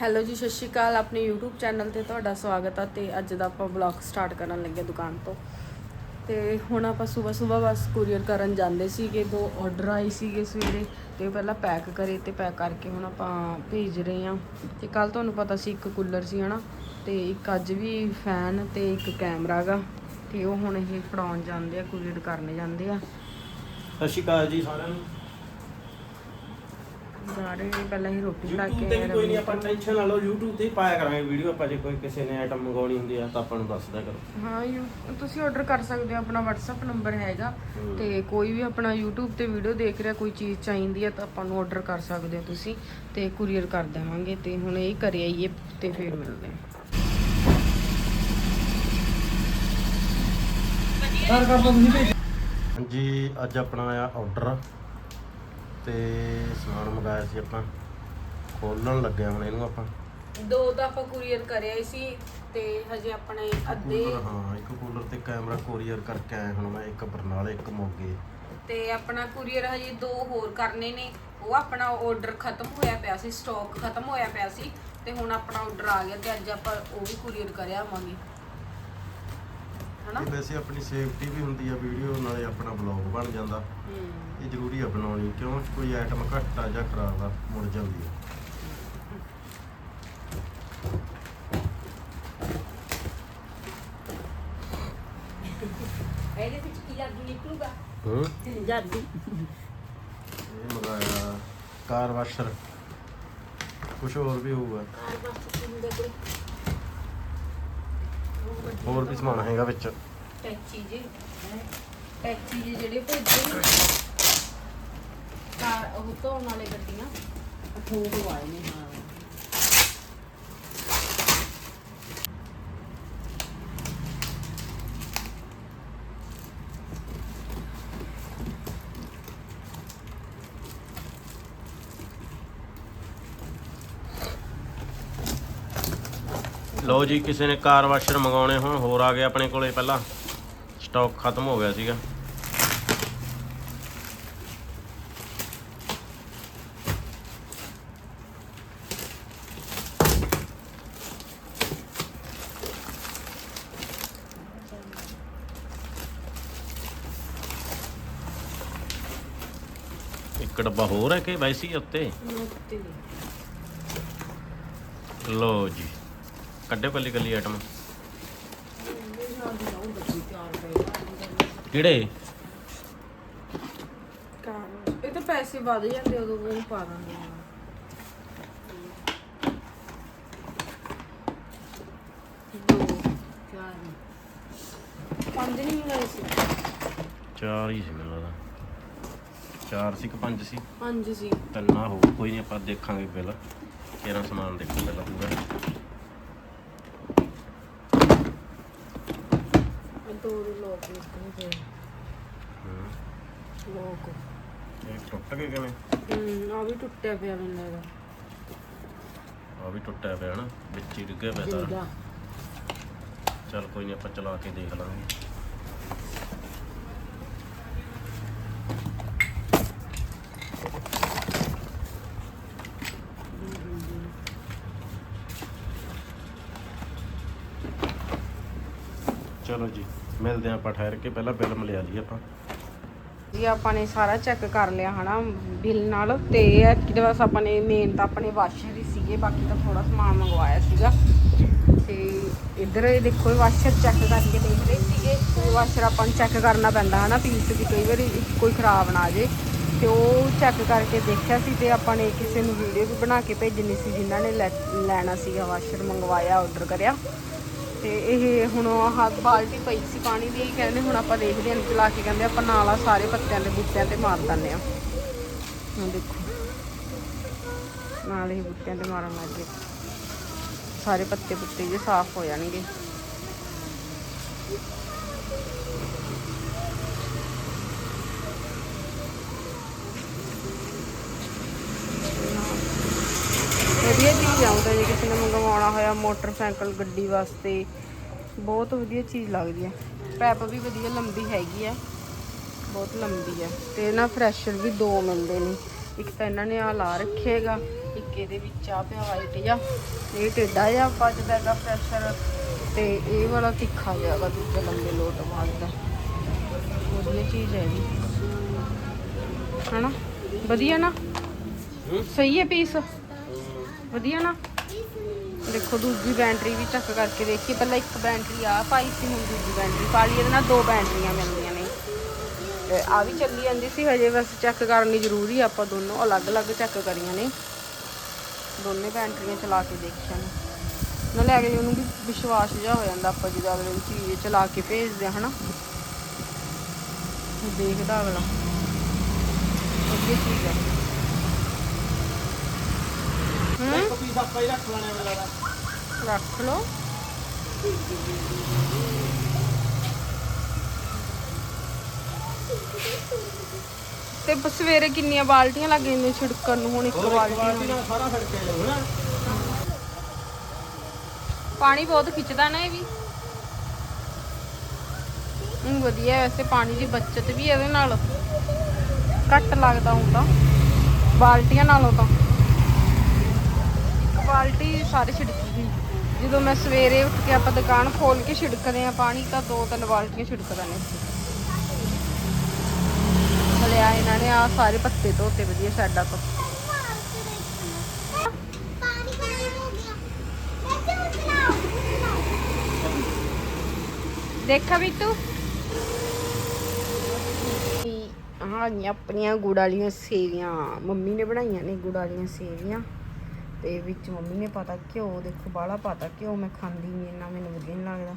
Hello ਜੀ, ਸਤਿ ਸ਼੍ਰੀ ਅਕਾਲ। ਆਪਣੇ YouTube ਚੈਨਲ ਤੇ ਤੁਹਾਡਾ ਸਵਾਗਤ ਆ ਤੇ ਅੱਜ ਦਾ ਆਪਾਂ ਵਲੌਗ ਸਟਾਰਟ ਕਰਨ ਲੱਗੇ ਦੁਕਾਨ ਤੋਂ। ਤੇ ਹੁਣ ਆਪਾਂ ਸਵੇਰ ਸਵੇਰ ਬਸ ਕੁਰੀਅਰ ਕਰਨ ਜਾਂਦੇ ਸੀਗੇ, ਦੋ ਆਰਡਰ ਆਏ ਸੀਗੇ ਸਵੇਰੇ ਤੇ ਪਹਿਲਾਂ ਪੈਕ ਕਰੇ ਤੇ ਪੈਕ ਕਰਕੇ ਹੁਣ ਆਪਾਂ ਭੇਜ ਰਹੇ ਆ ਤੇ ਕੱਲ ਤੁਹਾਨੂੰ ਪਤਾ ਸੀ ਇੱਕ ਕੂਲਰ ਸੀ, ਹਨਾ? ਤੇ ਇੱਕ ਅੱਜ ਵੀ ਫੈਨ ਤੇ ਇੱਕ ਕੈਮਰਾ ਗਾ। ਤੇ ਉਹ ਹੁਣ ਇਹ ਫੜਾਉਣ ਜਾਂਦੇ ਆ ਕੁਰੀਅਰ ਕਰਨ ਜਾਂਦੇ ਆ। ਸਤਿ ਸ਼੍ਰੀ ਅਕਾਲ ਜੀ ਸਾਰਿਆਂ ਨੂੰ। ਜਾ ਰਹੇ ਨੇ ਪਹਿਲਾਂ ਹੀ ਰੋਟੀ ਬਣਾ YouTube ਕੇ ਤੇ ਵੀ ਕੋਈ ਨਹੀਂ ਆਪਾਂ ਟੈਨਸ਼ਨ ਨਾ ਲਓ YouTube ਤੇ ਹੀ ਪਾਇਆ ਕਰਾਂਗੇ ਵੀਡੀਓ ਆਪਾਂ ਜੇ ਕੋਈ ਕਿਸੇ ਨੇ ਆਈਟਮ ਮੰਗਾਉਣੀ ਹੁੰਦੀ ਆ ਤਾਂ ਆਪਾਂ ਨੂੰ ਦੱਸ ਦਿਆ ਕਰੋ। ਹਾਂ ਯੂ ਤੁਸੀਂ ਆਰਡਰ ਕਰ ਸਕਦੇ ਹੋ ਆਪਣਾ WhatsApp ਨੰਬਰ ਹੈਗਾ। ਤੇ ਕੋਈ ਵੀ ਆਪਣਾ YouTube ਤੇ ਵੀਡੀਓ ਦੇਖ ਰਿਹਾ ਕੋਈ ਚੀਜ਼ ਚਾਹੀਦੀ ਹੈ ਤਾਂ ਆਪਾਂ ਨੂੰ ਆਰਡਰ ਕਰ ਸਕਦੇ ਹੋ ਤੁਸੀਂ ਤੇ ਕੁਰੀਅਰ ਕਰ ਦੇਵਾਂਗੇ ਤੇ ਹੁਣ ਇਹ ਘਰੇ ਆਈਏ ਤੇ ਫਿਰ ਮਿਲਦੇ ਹਾਂ। ਹਾਂਜੀ ਅੱਜ ਆਪਣਾ ਆਇਆ ਆਰਡਰ ਤੇ ਸਮਾਨ ਮੰਗਾਇਆ ਸੀ ਆਪਾਂ। ਖੋਲਣ ਲੱਗੇ ਹਾਂ ਹੁਣ ਇਹਨੂੰ ਆਪਾਂ। ਦੋ ਤਾਂ ਆਪਾਂ ਕੁਰੀਅਰ ਕਰਿਆ ਸੀ ਤੇ ਹਜੇ ਆਪਣੇ ਅੱਧੇ ਕੂਲਰ ਹਾਂ ਇੱਕ ਕੂਲਰ ਤੇ ਕੈਮਰਾ ਕੋਰੀਅਰ ਕਰਕੇ ਆਇਆ ਹੁਣ ਮੈਂ ਇੱਕ ਬਰਨਾਲੇ ਇੱਕ ਮੋਗੇ। ਤੇ ਆਪਣਾ ਕੁਰੀਅਰ ਹਜੇ ਦੋ ਹੋਰ ਕਰਨੇ ਨੇ। ਉਹ ਆਪਣਾ ਆਰਡਰ ਖਤਮ ਹੋਇਆ ਪਿਆ ਸੀ ਸਟਾਕ ਖਤਮ ਹੋਇਆ ਪਿਆ ਸੀ ਤੇ ਹੁਣ ਆਪਣਾ ਆਰਡਰ ਆ ਗਿਆ ਤੇ ਅੱਜ ਆਪਾਂ ਉਹ ਵੀ ਕੁਰੀਅਰ ਕਰਿਆ ਆਵਾਂਗੇ। ਹਨਾ? ਵੈਸੇ ਆਪਣੀ ਸੇਫਟੀ ਵੀ ਹੁੰਦੀ ਆ ਵੀਡੀਓ ਨਾਲੇ ਆਪਣਾ ਬਲੌਗ ਬਣ ਜਾਂਦਾ। ਹੂੰ। ਇਹ ਜ਼ਰੂਰੀ ਆ ਬਣਾਉਣੀ ਕਿਉਂ? ਕੋਈ ਆਈਟਮ ਘੱਟ ਆ ਜਾਂ ਖਰਾਬ ਆ ਮੁੜ ਜਾਂਦੀ ਆ। ਇਹਦੇ ਵਿੱਚ ਕੀ ਜਾਦੂ ਨਿਕਲੂਗਾ? ਹੂੰ? ਜਾਦੂ ਇਹ ਮੰਗਾਇਆ ਕਾਰ ਵਾਸ਼ਰ ਕੁਝ ਹੋਰ ਵੀ ਹੋਊਗਾ। ਕਾਰ ਹੋਰ ਵੀ ਸਮਾਨ ਹੈਗਾ ਵਿੱਚ। ਟੈਚੀ ਜੇ ਟੈਚੀ ਜੇ ਜਿਹੜੇ ਭੇਜੇ। ਉਹ ਧੋਣ ਵਾਲੇ ਗੱਡੀਆਂ। ਅਠੋ ਆਏ ਨੇ ਹਾਂ। ਲਓ ਜੀ ਕਿਸੇ ਨੇ ਕਾਰ ਵਾਸ਼ਰ ਮੰਗਾਉਣੇ ਹੋਣ ਹੋਰ ਆ ਗਏ ਆਪਣੇ ਕੋਲੇ ਪਹਿਲਾਂ। ਸਟਾਕ ਖਤਮ ਹੋ ਗਿਆ ਸੀਗਾ। ਇੱਕ ਡੱਬਾ ਹੋਰ ਹੈ ਕਿ ਵੈਸੀ ਹੀ ਉੱਤੇ? ਲਓ ਜੀ ਕੱਢਿਓ ਕੱਲੀ ਕੱਲੀ ਆਈਟਮ ਕਿਹੜੇ? ਇਹ ਤਾਂ ਪੈਸੇ ਵਧ ਜਾਂਦੇ ਉਦੋਂ ਉਹ ਪਾ ਦਾਂਗੇ ਦੋ ਚਾਰ। ਪੰਜ ਨਹੀਂ ਮਿਲੇ ਸੀ। ਚਾਰ ਹੀ ਸੀ ਮੈਨੂੰ ਲੱਗਦਾ। ਚਾਰ ਸੀ ਕਿ ਪੰਜ ਸੀ? ਪੰਜ ਸੀ। ਤਿੰਨਾ ਹੋ ਕੋਈ ਨਹੀਂ ਆਪਾਂ ਦੇਖਾਂਗੇ ਪਹਿਲਾਂ ਕਿਹੜਾ ਸਮਾਨ ਦੇਖੋ ਪਹਿਲਾਂ ਪੂਰਾ। ਦੋ ਲੋਕ ਨਿਕਲੇ ਪਏ ਹੂੰ। ਲੋਕ ਇਹ ਟੁੱਟ ਗਏ ਕਿਵੇਂ? ਹੂੰ ਆ ਵੀ ਟੁੱਟਿਆ ਪਿਆ ਮੈਨੂੰ ਲੱਗਦਾ। ਆ ਵੀ ਟੁੱਟਿਆ ਪਿਆ ਨਾ ਵਿੱਚ ਹੀ ਡਿੱਗਿਆ ਪਿਆ ਸਾਰਾ। ਚੱਲ ਕੋਈ ਨਹੀਂ ਆਪਾਂ ਚਲਾ ਕੇ ਦੇਖ ਲਾਂਗੇ। ਚਲੋ ਜੀ, ਮਿਲਦੇ ਹਾਂ ਆਪਾਂ ਠਹਿਰ ਕੇ, ਪਹਿਲਾਂ ਬਿੱਲ ਮਿਲਿਆ ਲਈ ਆਪਾਂ। ਜੀ, ਆਪਾਂ ਨੇ ਸਾਰਾ ਚੈੱਕ ਕਰ ਲਿਆ ਹਨਾ, ਬਿੱਲ ਨਾਲ। ਤੇ ਕਿਤੇ ਬਸ ਆਪਾਂ ਨੇ ਮੇਨ ਤਾਂ ਆਪਣੇ ਵਾਸ਼ਰ ਹੀ ਸੀਗੇ, ਬਾਕੀ ਤਾਂ ਥੋੜਾ ਸਮਾਨ ਮੰਗਵਾਇਆ ਸੀਗਾ। ਤੇ ਇੱਧਰ ਇਹ ਦੇਖੋ ਵਾਸ਼ਰ ਚੈੱਕ ਕਰਕੇ ਦੇਖ ਰਹੇ ਸੀਗੇ। ਤੇ ਵਾਸ਼ਰ ਆਪਾਂ ਨੂੰ ਚੈੱਕ ਕਰਨਾ ਪੈਂਦਾ ਹਨਾ ਪੀਸ ਵੀ ਕਈ ਵਾਰੀ ਕੋਈ ਖਰਾਬ ਨਾ ਆ ਜੇ। ਤੇ ਉਹ ਚੈੱਕ ਕਰਕੇ ਦੇਖਿਆ ਸੀ ਤੇ ਆਪਾਂ ਨੇ ਕਿਸੇ ਨੂੰ ਵੀਡੀਓ ਵੀ ਬਣਾ ਕੇ ਭੇਜਣੀ ਸੀ, ਜਿਨ੍ਹਾਂ ਨੇ ਲੈਣਾ ਸੀਗਾ ਵਾਸ਼ਰ, ਮੰਗਵਾਇਆ ਆਰਡਰ ਕਰਿਆ। ਤੇ ਇਹ ਹੁਣ ਆਹ ਬਾਲਟੀ ਪਈ ਸੀ ਪਾਣੀ ਦੀ, ਇਹ ਕਹਿੰਦੇ ਹੁਣ ਆਪਾਂ ਦੇਖਦੇ ਹਾਂ ਚਲਾ ਕੇ ਕਹਿੰਦੇ ਆਪਾਂ ਨਾਲ ਆ ਸਾਰੇ ਪੱਤਿਆਂ ਦੇ ਬੂਟਿਆਂ ਤੇ ਮਾਰ ਦਿੰਦੇ ਆ ਹੁਣ ਦੇਖੋ। ਨਾਲ ਇਹ ਬੂਟਿਆਂ ਤੇ ਮਾਰਨ ਲੱਗ ਗਏ। ਸਾਰੇ ਪੱਤੇ ਪੁੱਤੇ ਜੇ ਸਾਫ਼ ਹੋ ਜਾਣਗੇ ਵਧੀਆ ਚੀਜ਼ ਆਉਂਦਾ ਜੇ ਕਿਸੇ ਨੇ ਮੰਗਵਾਉਣਾ ਹੋਇਆ ਮੋਟਰਸਾਈਕਲ ਗੱਡੀ ਵਾਸਤੇ। ਬਹੁਤ ਵਧੀਆ ਚੀਜ਼ ਲੱਗਦੀ ਹੈ। ਪੈਪ ਵੀ ਵਧੀਆ ਲੰਬੀ ਹੈਗੀ ਆ ਬਹੁਤ ਲੰਬੀ ਹੈ। ਤੇ ਨਾ ਫਰੈਸ਼ਰ ਵੀ ਦੋ ਮਿਲਦੇ ਨੇ। ਇੱਕ ਤਾਂ ਇਹਨਾਂ ਨੇ ਆ ਲਾ ਰੱਖੇਗਾ ਇੱਕ ਇਹਦੇ ਵਿੱਚ ਆ ਪਿਆ ਵਾਈਟ ਜਿਹਾ। ਇਹ ਟੇਡਾ ਜਿਹਾ ਵੱਜਦਾ ਹੈਗਾ ਪ੍ਰੈਸ਼ਰ ਤੇ ਇਹ ਵਾਲਾ ਤਿੱਖਾ ਜਿਹਾ ਵਾ ਦੂਜਾ ਲੰਬੇ ਲੋਟ ਮਾਰਦਾ ਵਧੀਆ ਚੀਜ਼ ਹੈ ਇਹ ਹਨਾ? ਵਧੀਆ ਨਾ? ਸਹੀ ਹੈ ਪੀਸ ਵਧੀਆ ਨਾ? ਦੇਖੋ ਦੂਜੀ ਬੈਟਰੀ ਵੀ ਚੱਕ ਕਰਕੇ ਦੇਖੀ ਪਹਿਲਾਂ ਇੱਕ ਬੈਟਰੀ ਆ ਪਾਈ ਸੀ ਹੁਣ ਦੂਜੀ ਬੈਟਰੀ। ਪਾ ਲਈ ਇਹਦੇ ਨਾਲ ਦੋ ਬੈਟਰੀਆਂ ਮਿਲਦੀਆਂ ਨੇ। ਤੇ ਆ ਵੀ ਚੱਲੀ ਜਾਂਦੀ ਸੀ ਹਜੇ ਬਸ ਚੈੱਕ ਕਰਨੀ ਜ਼ਰੂਰੀ ਆ ਆਪਾਂ ਦੋਨੋਂ। ਅਲੱਗ-ਅਲੱਗ ਚੈੱਕ ਕਰੀਆਂ ਨੇ। ਦੋਨੇ ਬੈਟਰੀਆਂ ਚਲਾ ਕੇ ਦੇਖੀਆਂ ਨੇ। ਨਾਲੇ ਅਗਲੇ ਉਹਨੂੰ ਵੀ ਵਿਸ਼ਵਾਸ ਜਿਹਾ ਹੋ ਜਾਂਦਾ ਆਪਾਂ ਜਦੋਂ ਅਗਲੇ ਨੂੰ ਚੀਜ਼ ਚਲਾ ਕੇ ਭੇਜਦੇ ਆ ਹਨਾ? ਦੇਖਦਾ ਅਗਲਾ। ਵਧੀਆ ਚੀਜ਼ ਹੈ ਹੂੰ? ਇੱਕ ਪੀਸ ਆਪਾਂ ਹੀ ਰੱਖ ਲੈਣੇ ਲੱਗਦਾ ਰੱਖ ਲਓ। ਤੇ ਬ- ਸਵੇਰੇ ਕਿੰਨੀਆਂ ਬਾਲਟੀਆਂ ਲੱਗ ਜਾਂਦੀਆਂ ਛਿੜਕਣ ਨੂੰ ਹੁਣ ਇੱਕ ਬਾਲਟੀ ਨਾਲ ਸਾਰਾ ਛੜਕੇ ਜਾਊ ਨਾ। ਪਾਣੀ ਬਹੁਤ ਖਿੱਚਦਾ ਨਾ ਇਹ ਵੀ। ਹੂੰ ਵਧੀਆ ਹੈ ਵੈਸੇ ਪਾਣੀ ਦੀ ਬਚਤ ਵੀ ਇਹਦੇ ਨਾਲ। ਘੱਟ ਲੱਗਦਾ ਹੁਣ ਤਾਂ ਬਾਲਟੀਆਂ ਨਾਲੋਂ ਤਾਂ। ਇੱਕ ਬਾਲਟੀ ਸਾਰੇ ਛਿੜਕੀ ਗਈ ਜਦੋਂ ਮੈਂ ਸਵੇਰੇ ਉੱਠ ਕੇ ਆਪਾਂ ਦੁਕਾਨ ਖੋਲ ਕੇ ਛਿੜਕਦੇ ਆ ਪਾਣੀ, ਤਾਂ ਦੋ ਤਿੰਨ ਬਾਲਟੀਆਂ ਛਿੜਕਦਾ ਨੇ। ਹਲਿਆ ਇਹਨਾਂ ਨੇ ਆ ਸਾਰੇ ਪੱਤੇ ਧੋਤੇ ਵਧੀਆ ਸਾਡਾ ਤੋਂ। ਦੇਖਾ ਵੀ ਤੂੰ ਹਾਂ ਆਪਣੀਆਂ ਗੁੜ ਵਾਲੀਆਂ ਸੇਵੀਆਂ। ਮੰਮੀ ਨੇ ਬਣਾਈਆਂ ਨੇ ਗੁੜ ਵਾਲੀਆਂ ਸੇਵੀਆਂ। ਤੇ ਵਿੱਚ ਮੰਮੀ ਨੇ ਪਾਤਾ ਘਿਓ, ਦੇਖੋ ਬਾਹਲਾ ਪਤਾ ਘਿਓ, ਮੈਂ ਖਾਂਦੀ ਨਹੀਂ ਇੰਨਾ, ਮੈਨੂੰ ਵਧੀਆ ਨਹੀਂ ਲੱਗਦਾ।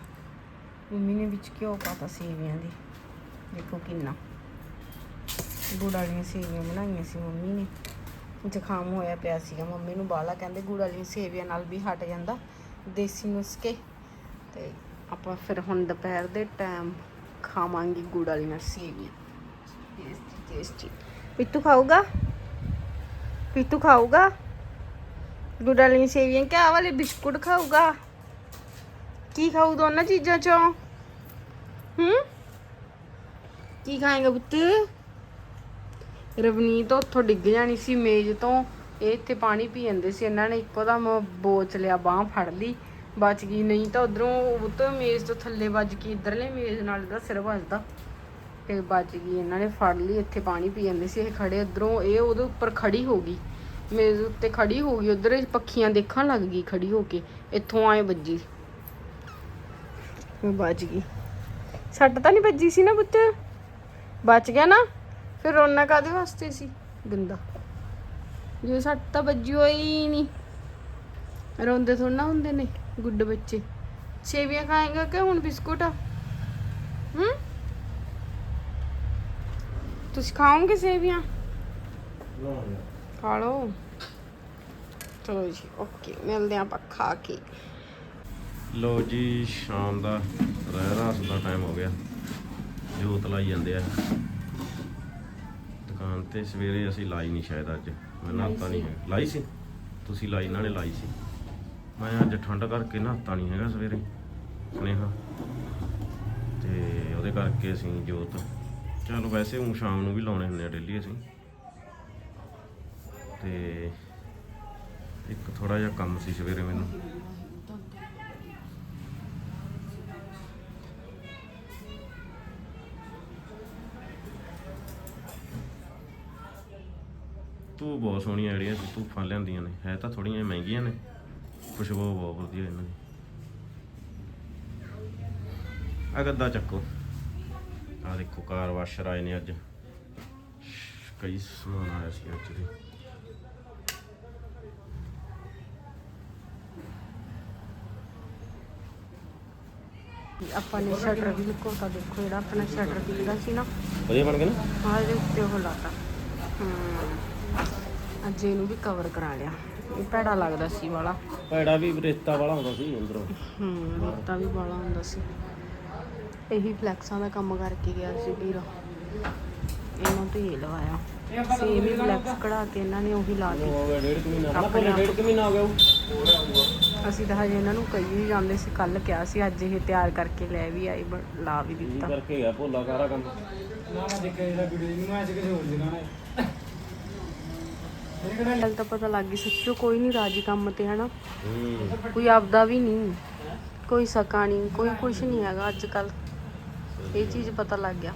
ਮੰਮੀ ਨੇ ਵਿੱਚ ਘਿਓ ਪਾਤਾ ਸੇਵੀਆਂ ਦੀ, ਦੇਖੋ ਕਿੰਨਾ। ਗੁੜ ਵਾਲੀਆਂ ਸੇਵੀਆਂ ਬਣਾਈਆਂ ਸੀ ਮੰਮੀ ਨੇ। ਜ਼ੁਕਾਮ ਹੋਇਆ ਪਿਆ ਸੀਗਾ, ਮੰਮੀ ਨੂੰ ਬਾਹਲਾ ਕਹਿੰਦੇ ਗੁੜ ਵਾਲੀਆਂ ਸੇਵੀਆਂ ਨਾਲ ਵੀ ਹਟ ਜਾਂਦਾ, ਦੇਸੀ ਨੁਸਖੇ। ਤੇ ਆਪਾਂ ਫਿਰ ਹੁਣ ਦੁਪਹਿਰ ਦੇ ਟਾਈਮ ਖਾਵਾਂਗੇ ਗੁੜ ਵਾਲੀਆਂ ਸੇਵੀਆਂ। ਟੇਸਟੀ ਟੇਸਟੀ ਪਿੱਤੂ ਖਾਊਗਾ? ਪਿੱਤੂ ਖਾਊਗਾ? ਗੁੜ ਵਾਲੀਆਂ ਸੇਵੀਆਂ ਕਿਆ ਆਹ ਵਾਲੇ ਬਿਸਕੁਟ ਖਾਊਗਾ। ਕੀ ਖਾਊ ਦੋਨਾਂ ਚੀਜ਼ਾਂ ਚੋਂ? ਹੂੰ? ਕੀ ਖਾਏਗਾ ਪੁੱਤ? ਰਵਨੀਤ ਉੱਥੋਂ ਡਿੱਗ ਜਾਣੀ ਸੀ ਮੇਜ਼ ਤੋਂ। ਇਹ ਇੱਥੇ ਪਾਣੀ ਪੀ ਜਾਂਦੇ ਸੀ, ਇਹਨਾਂ ਨੇ ਇੱਕੋ ਦਮ ਬੋਚ ਲਿਆ, ਬਾਹ ਫੜ ਲਈ। ਬਚ ਗਈ, ਨਹੀਂ ਤਾਂ ਉਧਰੋਂ ਉਹ ਮੇਜ਼ ਤੋਂ ਥੱਲੇ ਵੱਜ ਕੇ ਇਧਰਲੇ ਮੇਜ਼ ਨਾਲ ਦਾ ਸਿਰ ਵੱਜਦਾ। ਤੇ ਬਚ ਗਈ, ਇਹਨਾਂ ਨੇ ਫੜ ਲਈ, ਇੱਥੇ ਪਾਣੀ ਪੀ ਜਾਂਦੇ ਸੀ, ਇਹ ਖੜੇ ਉਧਰੋਂ, ਇਹ ਉਹਦੇ ਉੱਪਰ ਖੜੀ ਹੋ ਗਈ। ਮੇਜ਼ ਉੱਤੇ ਖੜੀ ਹੋ ਗਈ ਉਧਰ ਪੱਖੀਆਂ ਦੇਖਣ ਲੱਗ ਗਈ ਖੜੀ ਹੋ ਕੇ ਇੱਥੋਂ ਆਏ ਵੱਜੀ। ਮੈਂ ਬਚ ਗਈ। ਸੱਟ ਤਾਂ ਨਹੀਂ ਵੱਜੀ ਸੀ ਨਾ ਪੁੱਤ? ਬਚ ਗਿਆ ਨਾ? ਫਿਰ ਰੋਣਾ ਕਾਦੇ ਵਾਸਤੇ ਸੀ? ਗੰਦਾ। ਜੋ ਸੱਟ ਤਾਂ ਵੱਜੀ ਹੋਈ ਨਹੀਂ। ਰੋਂਦੇ ਥੋੜਾ ਨਾ ਹੁੰਦੇ ਨੇ ਗੁੱਡ ਬੱਚੇ। ਸੇਵੀਆਂ ਖਾਏਗਾ ਕਿ ਹੁਣ ਬਿਸਕੁਟ? ਆ ਹੂੰ? ਤੁਸੀਂ ਖਾਓਗੇ ਸੇਵੀਆਂ ਖਾ ਲਓ। ਚਲੋ ਜੀ ਓਕੇ ਮਿਲਦੇ ਆਪਾਂ ਖਾ ਕੇ। ਲੋ ਜੀ ਸ਼ਾਮ ਦਾ ਰਹਿ ਰਾਸ ਦਾ ਟਾਈਮ ਹੋ ਗਿਆ। ਜੋਤ ਲਾਈ ਜਾਂਦੇ ਆ। ਦੁਕਾਨ ਤੇ ਸਵੇਰੇ ਅਸੀਂ ਲਾਈ ਨਹੀਂ ਸ਼ਾਇਦ ਅੱਜ। ਮੈਂ ਨਹਾਤਾ ਨਹੀਂ ਹੈ। ਲਾਈ ਸੀ? ਤੁਸੀਂ ਲਾਈ ਇਹਨਾਂ ਨੇ ਲਾਈ ਸੀ। ਮੈਂ ਅੱਜ ਠੰਡ ਕਰਕੇ ਨਹਾਤਾ ਨਹੀਂ ਹੈਗਾ ਸਵੇਰੇ ਸੁਨੇਹਾ। ਤੇ ਉਹਦੇ ਕਰਕੇ ਅਸੀਂ ਜੋਤ ਚਲੋ ਵੈਸੇ ਉਹ ਸ਼ਾਮ ਨੂੰ ਵੀ ਲਾਉਣੇ ਹੁੰਦੇ ਆ ਡੇਲੀ ਅਸੀਂ। ਤੇ ਇੱਕ ਥੋੜਾ ਜਿਹਾ ਕੰਮ ਸੀ ਸਵੇਰੇ ਮੈਨੂੰ। ਤੂੰ ਬਹੁਤ ਸੋਹਣੀਆਂ ਜਿਹੜੀਆਂ ਸੀ ਧੂਫਾਂ ਲਿਆਂਦੀਆਂ ਨੇ। ਹੈ ਤਾਂ ਥੋੜੀਆਂ ਮਹਿੰਗੀਆਂ ਨੇ, ਖੁਸ਼ਬੂ ਬਹੁਤ ਵਧੀਆ ਇਹਨਾਂ ਦੀ। ਆ ਗੱਦਾ ਚੱਕੋ। ਆ ਦੇਖੋ, ਕਾਰ ਵਾਸ਼ਰ ਆਏ ਨੇ ਅੱਜ। ਕਈ ਸਮਾਨ ਆਇਆ ਸੀ ਅੱਜ ਦੇ। ਆਪਾਂ ਨੇ ਸ਼ਟਰ ਵੀ ਲੁਕੋਤਾ ਦੇਖੋ ਜਿਹੜਾ ਆਪਣਾ ਸ਼ਟਰ ਦਿਖਦਾ ਸੀ ਨਾ। ਵਧੀਆ ਬਣ ਗਏ ਨਾ? ਆਹ ਇਹਦੇ ਉੱਤੇ ਉਹ ਲਾਤਾ। ਹਮ ਅੱਜ ਇਹਨੂੰ ਵੀ ਕਵਰ ਕਰਾ ਲਿਆ। ਇਹ ਭੈੜਾ ਲੱਗਦਾ ਸੀ ਵਾਲਾ। ਭੈੜਾ ਵੀ ਰੇਤਾ ਵਾਲਾ ਹੁੰਦਾ ਸੀ ਅੰਦਰੋਂ। ਹੂੰ ਰੋਤਾ ਵੀ ਬਾਲਾ ਹੁੰਦਾ ਸੀ। ਇਹੀ ਫਲੈਕਸਾਂ ਦਾ ਕੰਮ ਕਰਕੇ ਗਿਆ ਸੀ ਵੀਰਾ। ਇਹਨਾਂ ਤੋਂ ਹੀ ਲਵਾਇਆ। ਸੇਮ ਹੀ ਫਲੈਕਸ ਕਢਾ ਕੇ ਇਹਨਾਂ ਨੇ ਉਹੀ ਲਾ ਦਿੱਤੀ। ਹੋ ਗਿਆ ਡੇਢ ਕੁ ਮਹੀਨਾ ਹਨਾ ਆਪਣੇ ਪਹਿਲਾਂ ਡੇਢ ਕੁ ਮਹੀਨਾ ਹੋ ਗਿਆ ਉਹ। ਅਸੀਂ ਤਾਂ ਹਜੇ ਇਹਨਾਂ ਨੂੰ ਕਹੀ ਜਾਂਦੇ ਸੀ ਕੱਲ ਕਿਹਾ ਸੀ ਅੱਜ ਇਹ ਤਿਆਰ ਕਰਕੇ ਲੈ ਵੀ ਆਏ ਬਟ ਲਾ ਵੀ ਦਿੱਤਾ। ਕਰਕੇ ਗਿਆ ਭੋਲਾ ਸਾਰਾ ਕੰਮ? ਨਾ ਮੈਂ ਦੇਖਿਆ ਜਿਹੜਾ ਵੀਡੀਓ ਜੀ ਮੈਂ ਅੱਜ ਕਿਸੇ ਹੋਰ ਦੀ ਲਾਣਾ ਗੱਲ ਤਾਂ ਪਤਾ ਲੱਗ ਗਈ ਸੱਚੋ ਕੋਈ ਨਹੀਂ ਰਾਜੀ ਕੰਮ ਤੇ ਹਨਾ? ਕੋਈ ਆਪਦਾ ਵੀ ਨਹੀਂ ਕੋਈ ਸਕਾ ਨਹੀਂ ਕੋਈ ਕੁਛ ਨਹੀਂ ਹੈਗਾ ਅੱਜ ਕੱਲ ਇਹ ਚੀਜ਼ ਪਤਾ ਲੱਗ ਗਿਆ।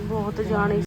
ਬਹੁਤ ਜਾਣੇ